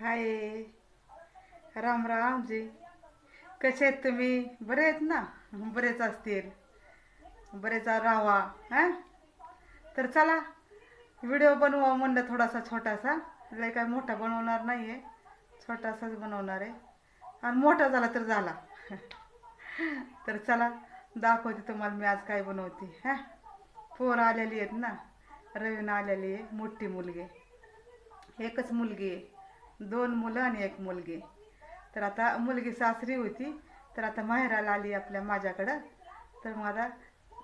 हाय. राम राम जी. कसे आहेत तुम्ही? बरे आहेत ना? बरेच असतील. बरेच राहा हां? तर चला व्हिडिओ बनवा म्हणलं थोडासा छोटासा. लय काय मोठा बनवणार नाही आहे छोटासाच बनवणार आहे. आणि मोठा झाला तर झाला. तर चला दाखवते तुम्हाला मी आज काय बनवते हां? पोर आलेली आहेत ना? रवीन आलेली आहे मोठी मुलगी. एकच मुलगी आहे. दोन मुलं आणि एक मुलगी. तर आता मुलगी सासरी होती. तर आता माहेराला आली आपल्या माझ्याकडं. तर मग आता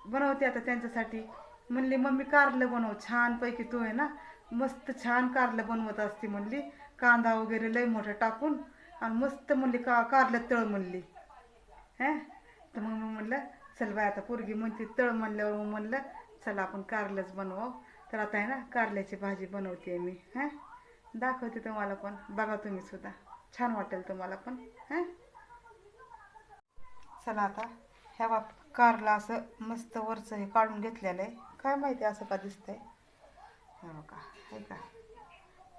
बनवते आता त्यांच्यासाठी. म्हणली मम्मी कारलं बनव. छानपैकी तू आहे ना मस्त छान कारलं बनवत असते म्हणली. कांदा वगैरे लय मोठं टाकून आणि मस्त म्हणली का कारलं तळ म्हणली. हं? तर मग मी म्हणलं चल बाय आता पोरगी म्हणते तळ म्हणल्यावर मग म्हणलं चला आपण कारलंच बनवावं. तर आता आहे ना कारल्याची भाजी बनवते मी. हां? दाखवते तुम्हाला पण. बघा तुम्ही सुद्धा. छान वाटेल तुम्हाला पण हां? चला आता ह्या बाप कारला असं मस्त वरचं हे काढून घेतलेलं आहे. काय माहिती असं का दिसतंय? हे बघा हे का?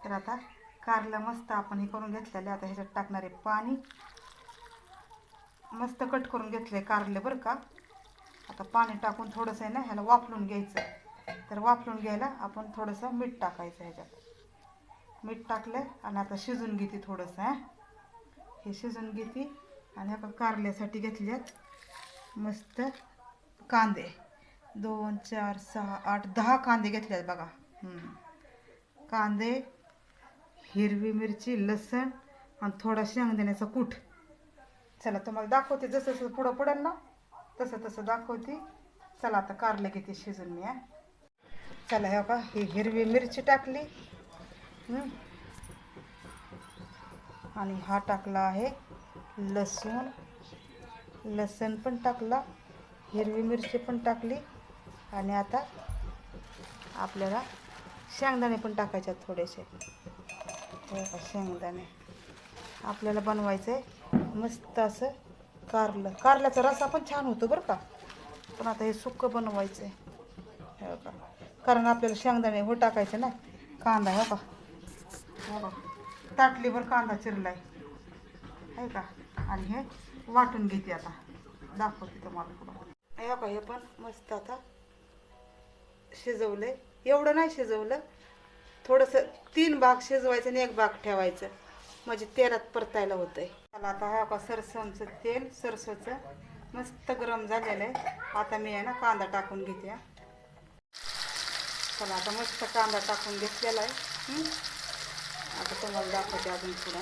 तर आता कारला मस्त आपण हे करून घेतलेलं आहे. आता ह्याच्यात टाकणारे पाणी. मस्त कट करून घेतलं आहे कारले बरं का? आता पाणी टाकून थोडंसं आहे ना ह्याला वाफलून घ्यायचं. तर वाफलून घ्यायला आपण थोडंसं मीठ टाकायचं ह्याच्यात. मीठ टाकलं आणि आता शिजून घेते थोडंसं हां. हे शिजून घेते आणि आपण कारल्यासाठी घेतल्यात मस्त कांदे. दोन चार सहा आठ दहा कांदे घेतल्यात बघा. कांदे हिरवी मिरची लसण आणि थोडा शेंगदाण्याचा कूट. चला तुम्हाला दाखवते जसं जसं पुढं पडेल ना तसं तसं दाखवते. चला आता कारलं घेते शिजून मी चला हे बघा ही हिरवी मिरची टाकली. आणि हा टाकला आहे लसूण. लसण पण टाकला हिरवी मिरची पण टाकली आणि आता आपल्याला शेंगदाणे पण टाकायच्यात थोडेसे. हे शेंगदाणे. आपल्याला बनवायचं आहे मस्त असं कारलं. कारल्याचा रसा पण छान होतो बरं का. पण आता हे सुक्कं बनवायचं आहे हो का कारण आपल्याला शेंगदाणे हो टाकायचे ना कांदा हो का हो ताटलीभर कांदा चिरलाय. आहे का? आणि हे वाटून घेते आता. दाखवते तुम्हाला पुढं. हे का हे पण मस्त आता शिजवलंय. एवढं नाही शिजवलं. थोडंसं तीन भाग शिजवायचं आणि एक भाग ठेवायचं. म्हणजे तेलात परतायला होतं आहे चला आता हा का सरसोंचं तेल सरसोचं मस्त गरम झालेलं आहे. आता मी आहे ना कांदा टाकून घेते चला आता मस्त कांदा टाकून घेतलेला आहे. तुम्हाला दाखवते अजून पुढं.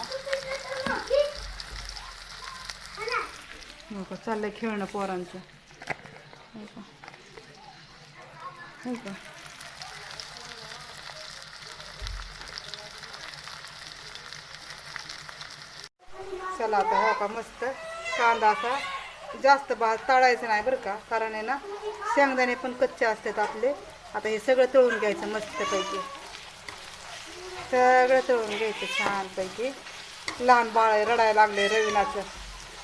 हो का? चाललंय खेळणं पोरांचं. हो का? हो का? चला आता हा का? मस्त. कांदा असा जास्त भात तळायचं नाही बरं का? कारण आहे ना शेंगदाणे पण कच्चे असतात आपले. आता हे सगळं तळून घ्यायचं मस्तपैकी. सगळं तळून घ्यायचं छानपैकी. लहान बाळ आहे, रडायला लागले रवीनाचं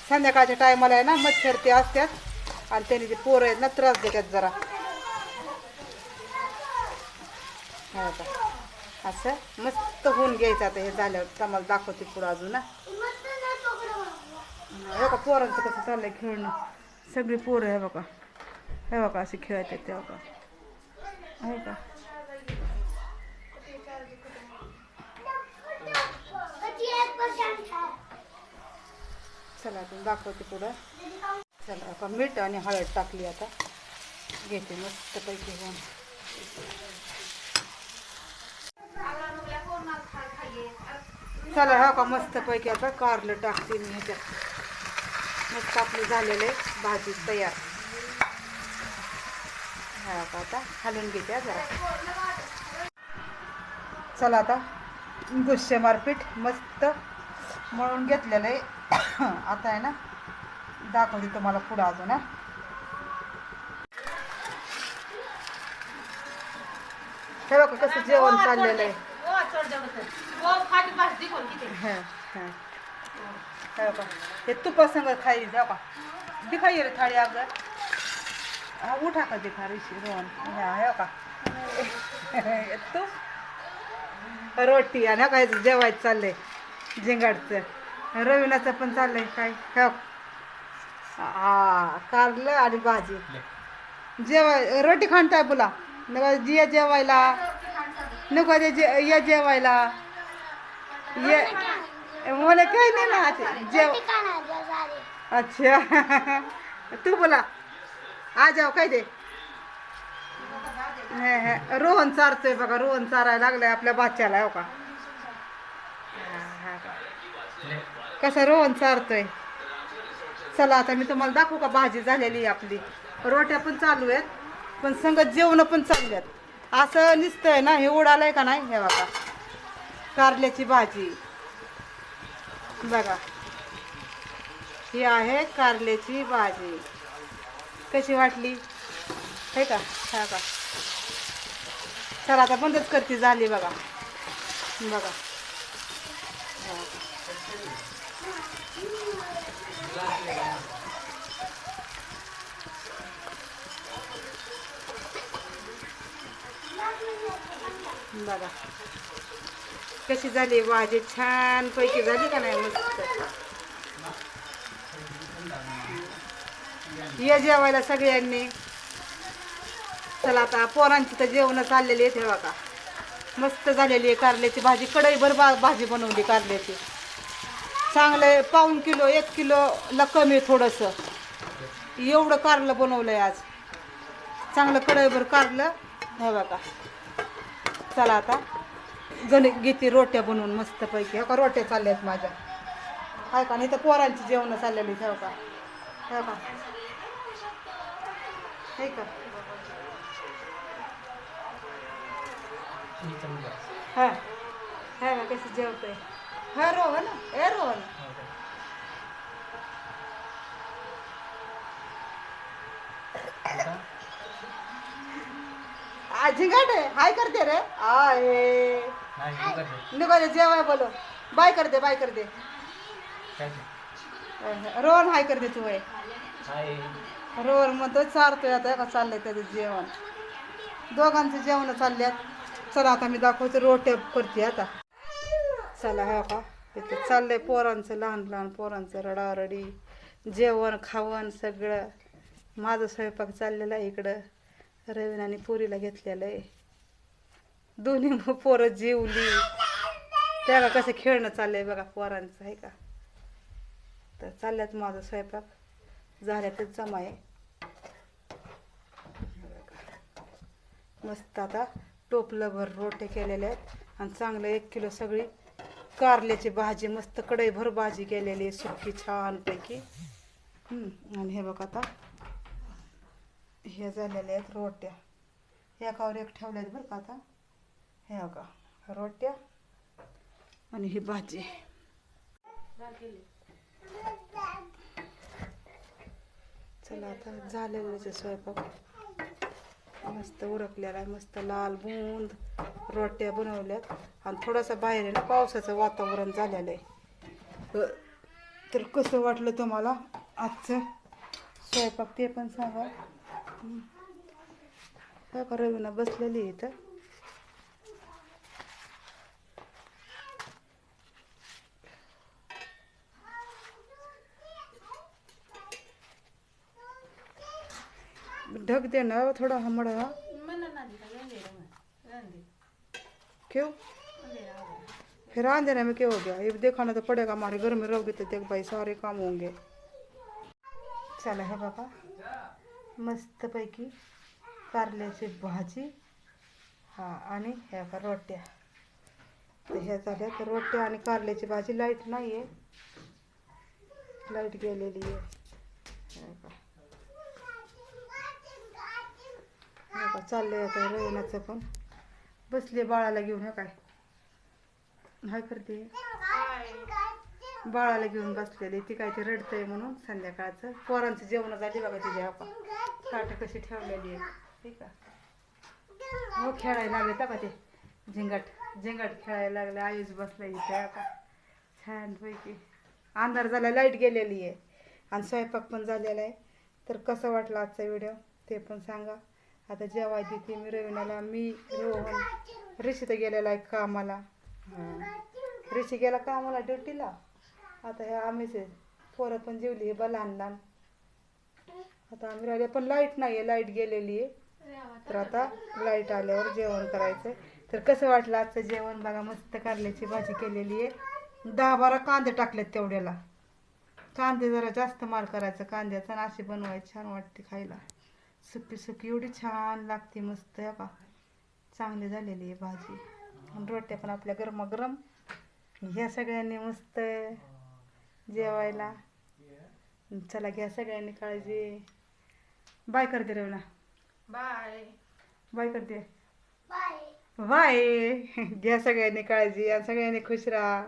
संध्याकाळच्या टायमाला आहे ना मच्छर ते असतात. आणि त्यांनी ते पोरं आहेत ना त्रास देतात जरा. हो का? असं मस्त होऊन घ्यायचं आता हे झाल्यावर. तुम्हाला दाखवते पुढं अजून ना हे बघा पोरांचं कसं चाललंय खेळणं. सगळी पोरं हे बघा. हे बघा असे खेळतात ते बघा. आहे का? चला आता दाखवते पुढं. चला आपण मीठ आणि हळद टाकली आता. घेते मस्तपैकी होऊन. चला हा का मस्तपैकी आता कारलं टाकते मी ह्याच्यात. मस्त झालेलं आहे भाजी तयार. हा का आता हलवून घेते जरा. चला आता गुस्से मारपीठ मस्त. मळून घेतलेलं आहे. आता आहे ना दाखवते तुम्हाला पुढं अजून हा. हे बघा कसं जेवण चाललेलं आहे. हां हां हे हे. तुपासंग खाई जा का दिखाई रे थाळी अगं. हा उठा का दिखा ऋषी रोहन. हा हे का तू? रोटी आणि हा काय जेवायचं चाललंय. झिंगाटचं रविनाचं पण चाललंय काय? हो. हा कारलं आणि भाजी. जेवाय रोटी खाणताय बोला. नको ये जेवायला. नको ये जे ये जेवायला. ये मला काही नाही ना ते जेव अच्छा. तू बोला. आ जाओ काय दे? रोहन चारतोय बघा रोहन चारायला लागलाय आपल्या बाच्याला हो का? हा, कसं रोहन चारतोय. चला आता मी तुम्हाला दाखवू का भाजी झालेली आहे आपली. रोट्या पण चालू आहेत पण संगत जेवण पण चालू आहेत. असं निसतंय ना हे उडालंय का नाही? हे बघा. कारल्याची भाजी. बघा. ही आहे कारल्याची भाजी. कशी वाटली? हे का? हा का? चला आता बंदच करते झाली बघा. बघा. बघा. कशी झाली भाजी छान पैकी झाली का नाही मस्त? ये जेवायला सगळ्यांनी. चला आता पोरांची तर जेवण चाललेली आहेत हे बघा मस्त झालेली आहे कारल्याची भाजी. कढईभर बा भाजी बनवली कारल्याची. आहे. पाऊन किलो एक किलोला कमी थोडंसं. एवढं कारलं बनवलं आहे आज. चांगलं कढईभर कारलं. हे बघा. चला आता. गण घेते रोट्या बनवून मस्तपैकी. हो का रोट्या चालल्या आहेत माझ्या. काय का नाही? तर पोरांची जेवणं चाललेली आहेत, हो का हे का? हे. हा हा कसं जेवतोय. हा रोहन ए रोहन आजी गाठ हाय करते रे. आहे. निघाले जेवाय बोलो बाय कर दे बाय कर दे रोहन हाय कर दे तू आहे रोहन म्हणतो चारतोय आता. का चाललंय त्याचं जेवण. दोघांचं जेवण चालल्यात. चला आता मी दाखवते रोट्या करते आता. चला हा का इथं चाललंय पोरांचं लहान लहान पोरांचं रडारडी जेवण खावण सगळं. माझं स्वयंपाक चाललेला आहे इकडं. रवीनाने पुरीला पोरीला घेतलेलं आहे. दोन्ही मग पोरं जेवली. त्याला कसं खेळणं चाललंय बघा पोरांचं आहे का? तर चालल्यात माझं स्वयंपाक. झाल्यातच जमा आहे. मस्त आता टोपलंभर रोटे केलेले आहेत. आणि चांगलं एक किलो सगळी कारल्याची भाजी मस्त कढईभर भाजी केलेली आहे सुकी छानपैकी. आणि हे बघ आता. हे झालेले आहेत रोट्या. एकावर एक ठेवल्या आहेत बरं का आता. हे बघा रोट्या आणि ही भाजी. चला आता झालेलं स्वयंपाक. मस्त उरकलेला आहे मस्त लाल बुंद रोट्या बनवल्यात. आणि थोडासा बाहेर आहे ना पावसाचं वातावरण झालेलं आहे. तर कसं वाटलं तुम्हाला आजचं? स्वयंपाक ते पण सांगा. काय हो रवीना बसलेली आहे इथं? ढक देना थोड़ा हमारा क्यों फिर अंधेरे में क्या हो गया ये दिखाना तो पड़ेगा हमारे घर में रहोगे तो देख भाई सारे काम होंगे चला हे बघा मस्तपैकी कारल्याची भाजी. हा आणि ह्या का रोट्या. तर ह्या झाल्या तर रोट्या आणि कारल्याची भाजी. लाइट नाही आहे लाइट गेलेली आहे हे बघा. हे चाललंय आता रवणाचं पण. बसले बाळाला घेऊन हा काय? हाय करते. बाळाला घेऊन बसलेली ती काय ते रडतंय म्हणून संध्याकाळचं. पोरांचं जेवण झाली बघा तिथे आपण ताट कशी ठेवलेली आहे ठीक आहे हो खेळायला लागले का ते. झिंगाट झिंगाट खेळायला लागले. आयुष बसला इथे का छानपैकी अंधार झाला लाइट गेलेली आहे आणि स्वयंपाक पण झालेला आहे. तर कसं वाटलं आजचा व्हिडिओ? ते पण सांगा. आता जेवाय देते मी रविनाला मी रोहन ऋषित गेलेला आहे कामाला. ऋषी गेला कामाला ड्युटीला. आता हे आम्हीच पोरं पण जेवली हे बा लहान लहान आता आम्ही राहिले पण लाइट नाही आहे लाइट गेलेली आहे तर आता लाइट आल्यावर जेवण करायचं तर कसं वाटलं आजचं जेवण? बघा मस्त कारल्याची भाजी केलेली आहे दहा बारा कांदे टाकलेत तेवढ्याला. कांदे जरा जास्त माल करायचं कांद्याचा आणि अशी छान वाटते खायला. सुकी सुकी एवढी छान लागते मस्त आहे का चांगली झालेली आहे भाजी. आणि रोट्या पण आपल्या गरमागरम. ह्या सगळ्यांनी मस्त जेवायला. चला घ्या सगळ्यांनी काळजी. बाय करते रेवना. बाय. बाय करते. बाय. घ्या सगळ्यांनी काळजी आणि सगळ्यांनी खुश राहा.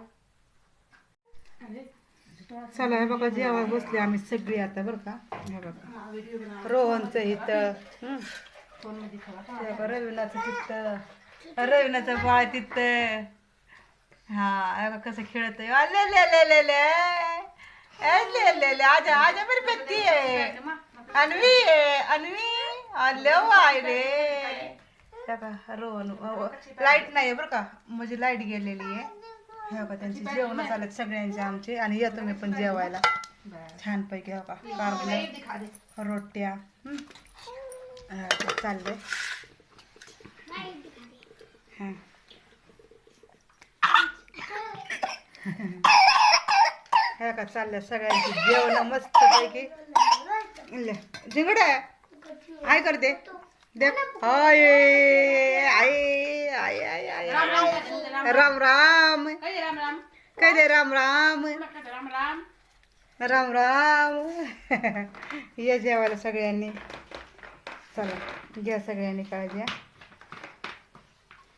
चला हे बघा जेवाय बसले आम्ही सगळी आता बरं का? हे बघा. रोहनचं इथं रवीनाचं रविनाचं तिथं रविनाचं बाळ तिथं. हा बघा कसं खेळत ले ले ले ले ले. ए, ले ले ले. आजा आजा बरी बेटी आहे. अन्वी आहे अन्वी. आले वाय रे. बघा रोहन लाइट नाही आहे बरं का? म्हणजे लाइट गेलेली आहे. हे बघा त्यांची जेवण चालत सगळ्यांचे आमचे. आणि या तुम्ही पण जेवायला. छानपैकी हो का कारलं रोट्या. चाललंय. हां. हे का चाललंय सगळ्यांची जेवण मस्त पैकी जिंगड आहे करते. दे आय आय आय आय आय राम राम राम राम काय दे राम राम राम राम राम राम या जेवायला सगळ्यांनी चला घ्या सगळ्यांनी काळजी हा.